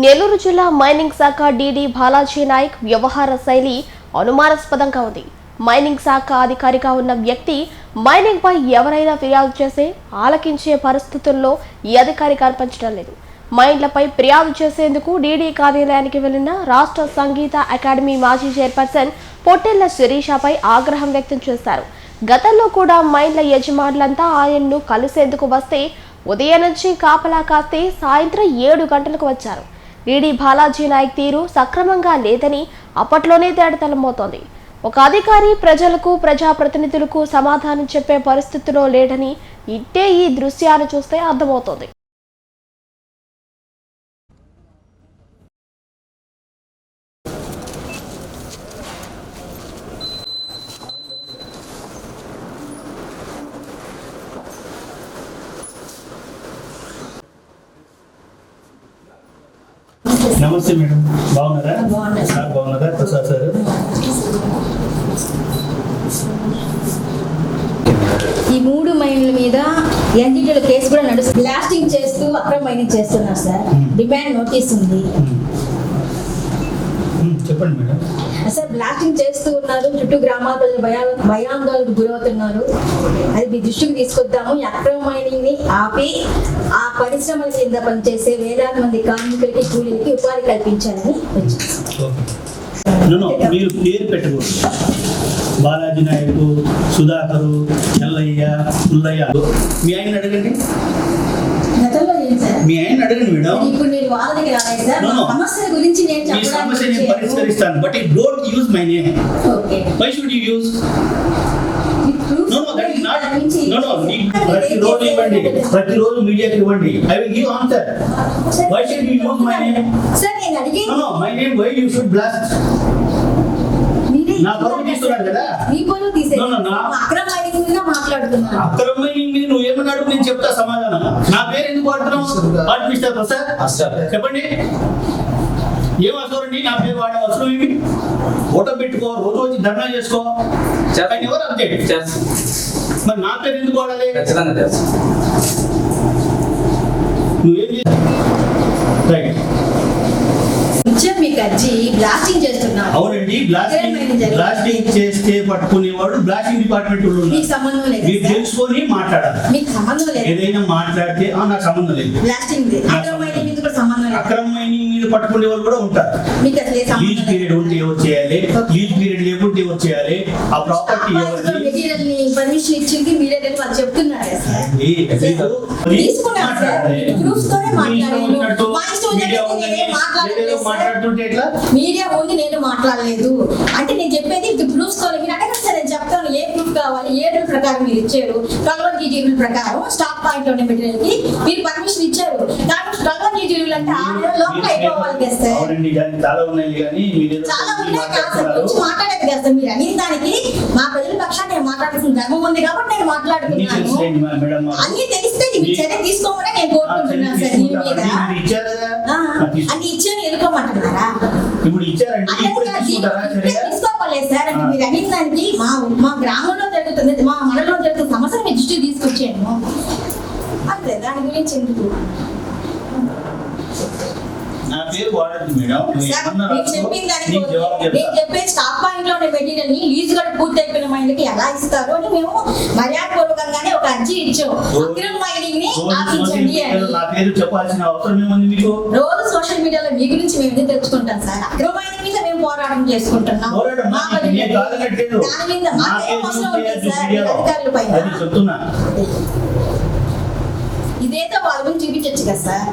నెల్లూరు జిల్లా మైనింగ్ శాఖ డీడీ బాలాజీ నాయక్ వ్యవహార శైలి అనుమానాస్పదంగా ఉంది. మైనింగ్ శాఖ అధికారిగా ఉన్న వ్యక్తి మైనింగ్ పై ఎవరైనా ఫిర్యాదు చేస్తే ఆలకించే పరిస్థితుల్లో ఈ అధికారి కనిపించడం లేదు. మైండ్లపై ఫిర్యాదు చేసేందుకు డీడీ కార్యాలయానికి వెళ్ళిన రాష్ట్ర సంగీత అకాడమీ మాజీ చైర్పర్సన్ పొట్టెళ్ళ శిరీషపై ఆగ్రహం వ్యక్తం చేశారు. గతంలో కూడా మైండ్ల యజమానులంతా ఆయన్ను కలిసేందుకు వస్తే ఉదయం నుంచి కాపలా కాస్తే సాయంత్రం ఏడు గంటలకు వచ్చారు. ఈడీ బాలాజీ నాయక్ తీరు సక్రమంగా లేదని అప్పట్లోనే తేడతలమవుతోంది ఒక అధికారి ప్రజలకు ప్రజాప్రతినిధులకు సమాధానం చెప్పే పరిస్థితిలో లేడని ఇట్టే ఈ దృశ్యాన్ని చూస్తే అర్థమవుతోంది. నమస్తే మేడం. బాగున్నారా? సార్ బాగున్నారా? ప్రసాద్ సార్? ఈ మూడు మైన్ల మీద ఎన్జిటీల కేసు కూడా నడుస్తుంది బ్లాస్టింగ్ చేస్తూ అక్రమ మైనింగ్ చేస్తున్నారు సార్. డిమాండ్ నోటీస్ ఉంది. చెప్పండి మేడం. సార్ బ్లాస్టింగ్ చేస్తూ ఉన్నారు. చుట్టూ గ్రామాల భయా భయాందోళనకు గురవుతున్నారు. అది మీ దృష్టికి తీసుకొద్దాము. అక్రమ మైనింగ్ని ఆపి ఆ పరిశ్రమల కింద పనిచేసే వేలాది మంది కార్మికులకి కూలీలకి ఉపాధి కల్పించాలని మీరు పేరు పెట్టకూడదు. బాలాజీ నాయుడు సుధాకరు ఎల్లయ్య పుల్లయ్య మీ ఆయన అడగండి. మీ ఆయన అడగండి మేడం. ఇప్పుడు నేను వాళ్ళ దగ్గర రాలేదు సార్. సమస్యల గురించి నేను మీ సమస్య నేను పరిష్కరిస్తాను but don't use my name okay why should you use no no that is not no no ఇవ్వండి. మీడియాకి ఇవ్వండి. I will give answer why should you use my name sir నేను అడిగే no no my name why you should blast నా పరువు తీస్తున్నాడు కదా? మీ పరువు తీసేది. అక్రమ అక్రమమైన మీద ఏమన్నాడు నేను చెప్తా సమాధానం. నా పేరు ఎందుకు వాడుతున్నావు? వాట్ మిస్టర్ ప్రసాద్ చెప్పండి. ఏం అవసరం నా పేరు వాడే అవసరం ఏమి? ఓటో పెట్టుకో రోజు వచ్చి ధర్నా చేసుకో. చెప్పండి ఎవరు? అబ్జెక్ట్ చేస్తాం మరి నా పేరు ఎందుకు వాడాలి? ఖచ్చితంగా చేస్తాం నువ్వేం రైట్ ఇచ్చాం మీకు అర్జీ బ్లాస్టింగ్ చేస్తున్నారు. అవునండి బ్లాస్టింగ్ చేస్తే పట్టుకునేవాడు బ్లాస్టింగ్ డిపార్ట్మెంట్ వాళ్ళు మీకు సంబంధం లేదు మీరు సార్? తెలుసుకొని మాట్లాడాలి. మీకు సంబంధం లేదు? ఏదైనా మాట్లాడితే "ఆ, నాకు సంబంధం లేదు. బ్లాస్టింగ్ అక్రమ సంబంధం కూడా లేదు? పట్టుకునే వాళ్ళు కూడా ఉంటారు. లీజ్ పీరియడ్ ఉంటే ఎవరు చేయాలి? లీజ్ పీరియడ్ లేకుంటే ఎవరు చేయాలి? ఆ ప్రాపర్టీ మీడియా నేనేం మాట్లాడలేదు ఏదేదో సార్. మాట్లాడుతుంటే ఎట్లా? మీడియా ముందు నేను మాట్లాడలేదు. అంటే నేను చెప్పేది ప్రూఫ్స్తో మీరు సార్ చెప్తాను. ఏ ప్రూఫ్ కావాలి? ఏ రూల్ ప్రకారం మీరు ఇచ్చారు? ప్రకారం స్టాక్ పాయింట్లోనే మెటీరియల్కి మీరు పర్మిషన్ ఇచ్చారు. అంటే ఆరు లోపల అయిపోవాలి అవునండి కానీ చాలా ఉన్నాయి కానీ మీరు చాలా ఉన్నాయి కదా మాట్లాడేది మీరు దానికి మా ప్రజల పక్షాన్ని నేను మాట్లాడాల్సిన ధర్మం ఉంది కాబట్టి నేను మాట్లాడుతున్నాను. అన్ని తెలిస్తే మీరు చర్య తీసుకోమని నేను కోరుకుంటున్నాను సార్ దీని మీద. అన్ని ఇచ్చాను ఎదుర్కోమంటున్నారా? ఇప్పుడు ఇచ్చారండి తీసుకోవాలి సార్. మీరు అడిగిన దానికి మా మా గ్రామంలో జరుగుతుంది మా మండలంలో జరుగుతున్న సమస్యను మీ దృష్టికి తీసుకొచ్చాను అంతే దాని గురించి ఎందుకు? నా పేరు వాడద్దు మేడం. నేను చెప్పే స్టాక్ పాయింట్లోని మెటీరియల్ని లీజ్ కూడా పూర్తి అయిపోయిన మైండ్కి ఎలా ఇస్తారు అని మేము మర్యాదపూర్వకంగానే ఒక అర్జీ ఇచ్చాం. అక్రమ మైనింగ్ని ఆపించండి అని నా పేరు చెప్పాల్సిన అవసరం ఏముంది మీకు? రోజు సోషల్ మీడియాలో మీ గురించి మేము తెలుసుకుంటాం సార్? అక్రమ మైనింగ్ మీద మేము పోరాటం చేసుకుంటున్నాం. దాని మీద మాకేం అవసరం ఉంటే ఉంటుంది సార్. అధికారుల పైన. ఇదేదో వాళ్ళ గురించి చూపించచ్చు కదా సార్.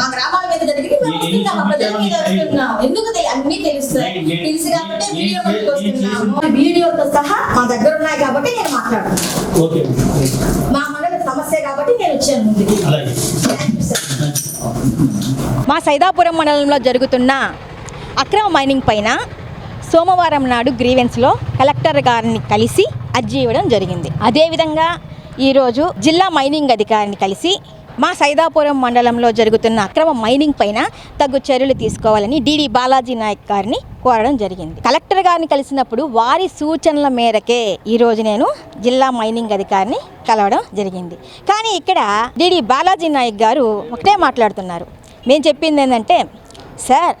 మా గ్రామాల మీద జరిగింది మేము నేను వస్తున్నాం మా ప్రజల మీద చూపించాను, వస్తున్నాం ఎందుకు అన్ని తెలుస్తాయి తెలుసు కాబట్టి వీడియో వస్తున్నాము వీడియోతో సహా మా దగ్గర ఉన్నాయి కాబట్టి నేను మాట్లాడుతున్నాను ఓకే. మా మండల సమస్య కాబట్టి నేను వచ్చాను ముందుకి. మా సైదాపురం మండలంలో జరుగుతున్న అక్రమ మైనింగ్ పైన సోమవారం నాడు గ్రీవెన్స్లో కలెక్టర్ గారిని కలిసి అర్జీ ఇవ్వడం జరిగింది. అదేవిధంగా ఈరోజు జిల్లా మైనింగ్ అధికారిని కలిసి మా సైదాపురం మండలంలో జరుగుతున్న అక్రమ మైనింగ్ పైన తగు చర్యలు తీసుకోవాలని డిడి బాలాజీ నాయక్ గారిని కోరడం జరిగింది. కలెక్టర్ గారిని కలిసినప్పుడు వారి సూచనల మేరకే ఈరోజు నేను జిల్లా మైనింగ్ అధికారిని కలవడం జరిగింది. కానీ ఇక్కడ డిడి బాలాజీ నాయక్ గారు ఒకటే మాట్లాడుతున్నారు. మేము చెప్పింది ఏంటంటే సార్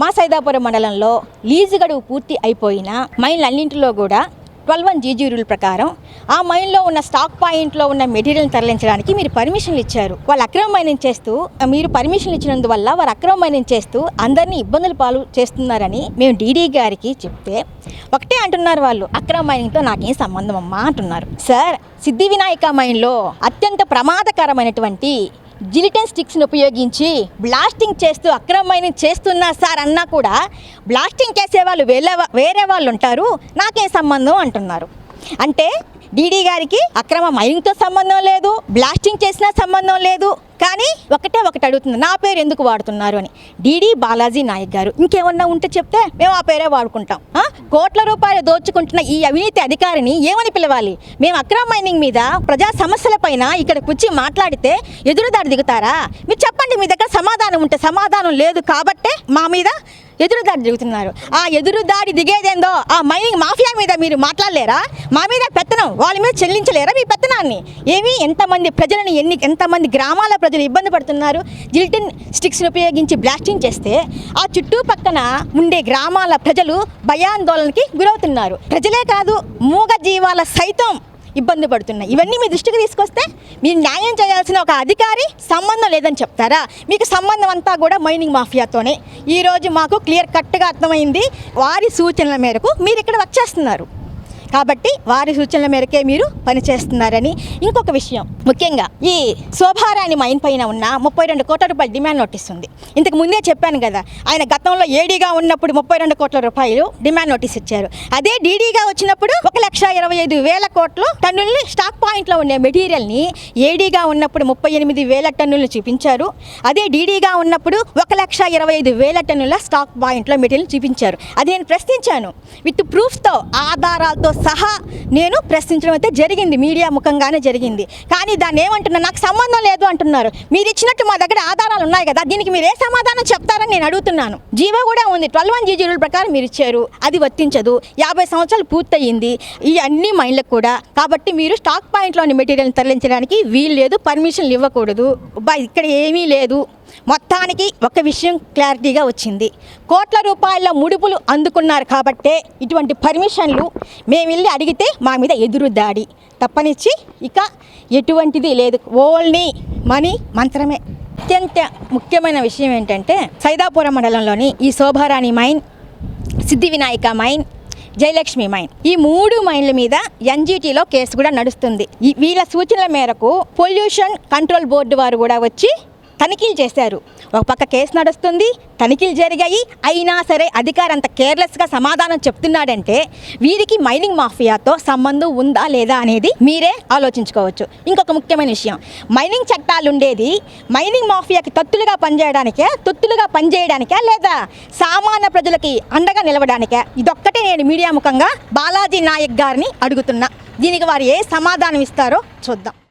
మా సైదాపురం మండలంలో లీజు గడువు పూర్తి అయిపోయిన మైన్లు అన్నింటిలో కూడా ట్వెల్వ్ వన్ జీజీ రూల్ ప్రకారం ఆ మైన్లో ఉన్న స్టాక్ పాయింట్లో ఉన్న మెటీరియల్ తరలించడానికి మీరు పర్మిషన్లు ఇచ్చారు. వాళ్ళు అక్రమ మైనింగ్ చేస్తూ మీరు పర్మిషన్లు ఇచ్చినందువల్ల వారు అక్రమ మైనింగ్ చేస్తూ అందరినీ ఇబ్బందులు పాలు చేస్తున్నారని మేము డీడీ గారికి చెప్తే ఒకటే అంటున్నారు వాళ్ళు అక్రమ మైనింగ్తో నాకేం సంబంధం అమ్మా అంటున్నారు. సార్ సిద్ధి వినాయక మైన్లో అత్యంత ప్రమాదకరమైనటువంటి జిలిటన్ స్టిక్స్ని ఉపయోగించి బ్లాస్టింగ్ చేస్తూ అక్రమమైన చేస్తున్నా సార్ అన్నా కూడా బ్లాస్టింగ్ చేసే వాళ్ళు వేరే వేరే వాళ్ళు ఉంటారు నాకేం సంబంధం అంటున్నారు. అంటే డీడీ గారికి అక్రమ మైనింగ్తో సంబంధం లేదు బ్లాస్టింగ్ చేసినా సంబంధం లేదు. కానీ ఒకటే ఒకటి అడుగుతుంది నా పేరు ఎందుకు వాడుతున్నారు అని. డీడీ బాలాజీ నాయక్ గారు ఇంకేమన్నా ఉంటే చెప్తే మేము ఆ పేరే వాడుకుంటాం. కోట్ల రూపాయలు దోచుకుంటున్న ఈ అవినీతి అధికారిని ఏమని పిలవాలి? మేము అక్రమ మైనింగ్ మీద ప్రజా సమస్యలపైన ఇక్కడ కూర్చి మాట్లాడితే ఎదురుదారి దిగుతారా? మీరు చెప్పండి మీ దగ్గర సమాధానం ఉంటే సమాధానం లేదు కాబట్టే మా మీద ఎదురుదాడి దిగుతున్నారు. ఆ ఎదురుదాడి దిగేదేందో ఆ మైనింగ్ మాఫియా మీద మీరు మాట్లాడలేరా? మా మీద పెత్తనం వాళ్ళ మీద చెల్లించలేరా మీ పెత్తనాన్ని? ఏమి ఎంతమంది ప్రజలను ఎన్ని ఎంతమంది గ్రామాల ప్రజలు ఇబ్బంది పడుతున్నారు? జిల్టిన్ స్టిక్స్ని ఉపయోగించి బ్లాస్టింగ్ చేస్తే ఆ చుట్టుపక్కన ఉండే గ్రామాల ప్రజలు భయాందోళనకి గురవుతున్నారు. ప్రజలే కాదు మూగ జీవాల సైతం ఇబ్బంది పడుతున్నాయి. ఇవన్నీ మీ దృష్టికి తీసుకొస్తే మీరు న్యాయం చేయాల్సిన ఒక అధికారి సంబంధం లేదని చెప్తారా? మీకు సంబంధం అంతా కూడా మైనింగ్ మాఫియాతోనే. ఈరోజు మాకు క్లియర్ కట్గా అర్థమైంది. వారి సూచనల మేరకు మీరు ఇక్కడ వచ్చేస్తున్నారు. కాబట్టి వారి సూచనల మేరకే మీరు పనిచేస్తున్నారని ఇంకొక విషయం. ముఖ్యంగా ఈ శోభారాణి మైన్ పైన ఉన్న ముప్పై రెండు కోట్ల రూపాయలు డిమాండ్ నోటీస్ ఉంది. ఇంతకు ముందే చెప్పాను కదా ఆయన గతంలో ఏడీగా ఉన్నప్పుడు ముప్పై రెండు కోట్ల రూపాయలు డిమాండ్ నోటీస్ ఇచ్చారు. అదే డీడీగా వచ్చినప్పుడు ఒక లక్ష ఇరవై ఐదు వేల కోట్లు టన్నుల్ని స్టాక్ పాయింట్లో ఉండే మెటీరియల్ని ఏడీగా ఉన్నప్పుడు ముప్పై ఎనిమిది వేల టన్నులను చూపించారు. అదే డీడీగా ఉన్నప్పుడు ఒక లక్ష ఇరవై ఐదు వేల టన్నుల స్టాక్ పాయింట్లో మెటీరియల్ చూపించారు. అది నేను ప్రశ్నించాను. విత్ ప్రూఫ్తో ఆధారాలతో సహా నేను ప్రశ్నించడం అయితే జరిగింది మీడియా ముఖంగానే జరిగింది. కానీ దాన్ని ఏమంటున్నా నాకు సంబంధం లేదు అంటున్నారు. మీరు ఇచ్చినట్టు మా దగ్గర ఆధారాలు ఉన్నాయి కదా దీనికి మీరు ఏ సమాధానం చెప్తారని నేను అడుగుతున్నాను. జీవో కూడా ఉంది ట్వెల్వ్ వన్ జీజీ రూల్ ప్రకారం మీరు ఇచ్చారు అది వర్తించదు. యాభై సంవత్సరాలు పూర్తయింది ఈ అన్ని మైండ్లకు కూడా. కాబట్టి మీరు స్టాక్ పాయింట్లోని మెటీరియల్ తరలించడానికి వీలు లేదు పర్మిషన్లు ఇవ్వకూడదు. బా ఇక్కడ ఏమీ లేదు. మొత్తానికి ఒక విషయం క్లారిటీగా వచ్చింది. కోట్ల రూపాయల ముడుపులు అందుకున్నారు కాబట్టే ఇటువంటి పర్మిషన్లు మేము వెళ్ళి అడిగితే మా మీద ఎదురు దాడి. తప్పనిచ్చి ఇక ఎటువంటిది లేదు. ఓన్లీ మనీ మంత్రమే. అత్యంత ముఖ్యమైన విషయం ఏంటంటే సైదాపురం మండలంలోని ఈ శోభారాణి మైన్ సిద్ధి వినాయక మైన్ జయలక్ష్మి మైన్. ఈ మూడు మైన్ల మీద ఎన్జిటిలో కేసు కూడా నడుస్తుంది. వీళ్ళ సూచనల మేరకు పొల్యూషన్ కంట్రోల్ బోర్డు వారు కూడా వచ్చి తనిఖీలు చేశారు. ఒక పక్క కేసు నడుస్తుంది తనిఖీలు జరిగాయి. అయినా సరే అధికారి అంత కేర్లెస్గా సమాధానం చెప్తున్నాడంటే వీరికి మైనింగ్ మాఫియాతో సంబంధం ఉందా లేదా అనేది మీరే ఆలోచించుకోవచ్చు. ఇంకొక ముఖ్యమైన విషయం మైనింగ్ చట్టాలు ఉండేది మైనింగ్ మాఫియాకి తొత్తులుగా పనిచేయడానికే తొత్తులుగా పనిచేయడానికే లేదా సామాన్య ప్రజలకి అండగా నిలవడానికే? ఇదొక్కటే నేను మీడియా ముఖంగా బాలాజీ నాయక్ గారిని అడుగుతున్నా. దీనికి వారు ఏ సమాధానం ఇస్తారో చూద్దాం.